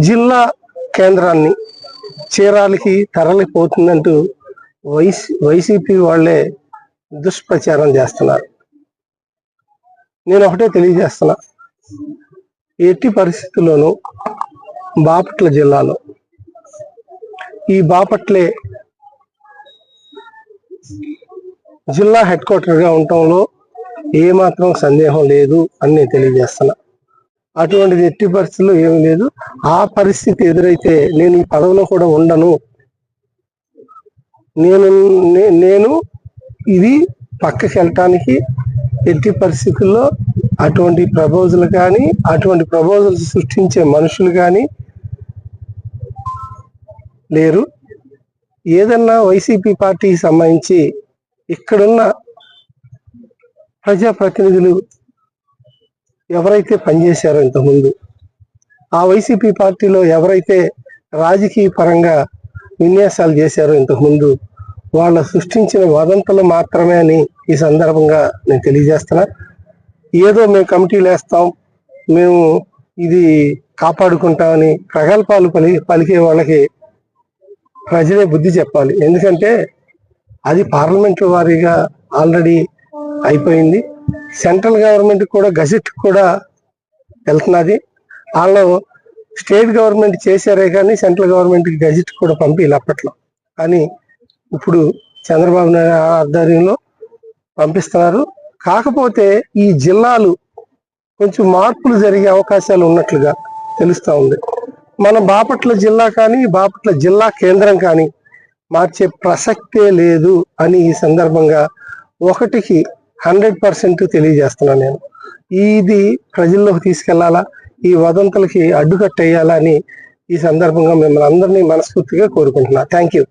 జిల్లా కేంద్రాన్ని చీరాలకి తరలిపోతుందంటూ వైసీ వైసీపీ వాళ్ళే దుష్ప్రచారం చేస్తున్నారు. నేను ఒకటే తెలియజేస్తున్నా. ఎట్టి పరిస్థితుల్లోనూ బాపట్ల జిల్లాలో ఈ బాపట్లే జిల్లా హెడ్ క్వార్టర్గా ఉండటంలో ఏమాత్రం సందేహం లేదు అని నేను తెలియజేస్తున్నా. అటువంటిది ఎట్టి పరిస్థితుల్లో ఏమీ లేదు. ఆ పరిస్థితి ఎదురైతే నేను ఈ పదవిలో కూడా ఉండను. నేను నేను ఇది పక్కకి వెళ్ళటానికి ఎట్టి పరిస్థితుల్లో అటువంటి ప్రపోజల్ కానీ అటువంటి ప్రపోజల్ సృష్టించే మనుషులు కానీ లేరు. ఏదన్నా వైసీపీ పార్టీకి సంబంధించి ఇక్కడున్న ప్రజాప్రతినిధులు ఎవరైతే పనిచేశారో ఇంతకుముందు ఆ వైసీపీ పార్టీలో ఎవరైతే రాజకీయ పరంగా విన్యాసాలు చేశారో ఇంతకుముందు వాళ్ళ సృష్టించిన వదంతులు మాత్రమే అని ఈ సందర్భంగా నేను తెలియజేస్తున్నా. ఏదో మేము కమిటీలు వేస్తాం మేము ఇది కాపాడుకుంటామని ప్రగల్భాలు పలి పలికే వాళ్ళకి ప్రజలే బుద్ధి చెప్పాలి. ఎందుకంటే అది పార్లమెంట్ వారీగా ఆల్రెడీ అయిపోయింది. సెంట్రల్ గవర్నమెంట్ కూడా గజెట్ కూడా వెళ్తున్నది. వాళ్ళు స్టేట్ గవర్నమెంట్ చేశారే కానీ సెంట్రల్ గవర్నమెంట్కి గజెట్ కూడా పంపించాలి అప్పట్లో. కానీ ఇప్పుడు చంద్రబాబు నాయుడు ఆధ్వర్యంలో పంపిస్తున్నారు. కాకపోతే ఈ జిల్లాలు కొంచెం మార్పులు జరిగే అవకాశాలు ఉన్నట్లుగా తెలుస్తూ ఉంది. మన బాపట్ల జిల్లా కానీ బాపట్ల జిల్లా కేంద్రం కానీ మార్చే ప్రసక్తే లేదు అని ఈ సందర్భంగా ఒకటికి హండ్రెడ్ పర్సెంట్ తెలియజేస్తున్నాను నేను. ఇది ప్రజల్లోకి తీసుకెళ్ళాలా? ఈ వదంతులకి అడ్డుకట్టేయాలా అని ఈ సందర్భంగా మిమ్మల్ని అందరినీ మనస్ఫూర్తిగా కోరుకుంటున్నా. Thank you